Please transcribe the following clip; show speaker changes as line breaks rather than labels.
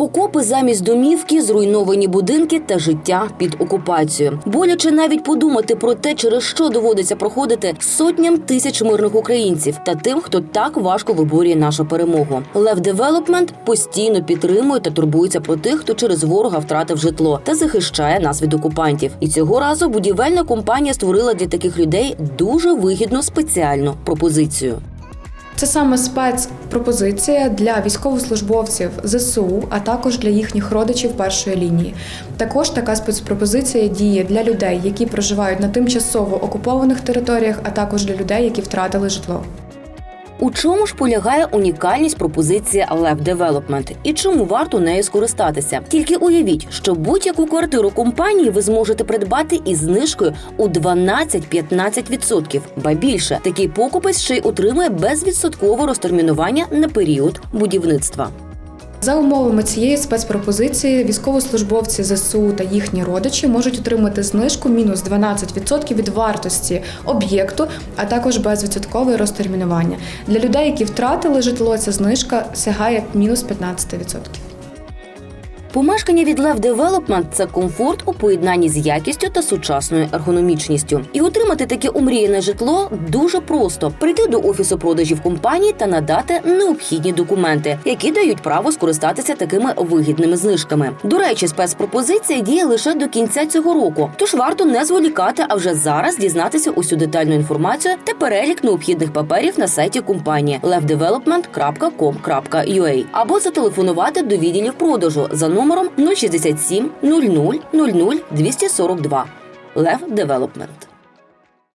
Окопи замість домівки, зруйновані будинки та життя під окупацією. Боляче навіть подумати про те, через що доводиться проходити сотням тисяч мирних українців та тим, хто так важко виборює нашу перемогу. Лев Девелопмент постійно підтримує та турбується про тих, хто через ворога втратив житло та захищає нас від окупантів. І цього разу будівельна компанія створила для таких людей дуже вигідну спеціальну пропозицію.
Це саме спецпропозиція для військовослужбовців ЗСУ, а також для їхніх родичів першої лінії. Також така спецпропозиція діє для людей, які проживають на тимчасово окупованих територіях, а також для людей, які втратили житло.
У чому ж полягає унікальність пропозиції Лев Девелопмент і чому варто нею скористатися? Тільки уявіть, що будь-яку квартиру компанії ви зможете придбати із знижкою у 12-15%. Ба більше такий покупець ще й отримує безвідсоткове розтермінування на період будівництва.
За умовами цієї спецпропозиції військовослужбовці ЗСУ та їхні родичі можуть отримати знижку мінус 12% від вартості об'єкту, а також безвідсоткове розтермінування. Для людей, які втратили житло, ця знижка сягає мінус 15%.
Помешкання від Lev Development – це комфорт у поєднанні з якістю та сучасною ергономічністю. І отримати таке умріяне житло дуже просто: прийти до офісу продажів компанії та надати необхідні документи, які дають право скористатися такими вигідними знижками. До речі, спецпропозиція діє лише до кінця цього року, тож варто не зволікати, а вже зараз дізнатися усю детальну інформацію та перелік необхідних паперів на сайті компанії levdevelopment.com.ua або зателефонувати до відділів продажу за номером 067 00 00 242. Лев Девелопмент.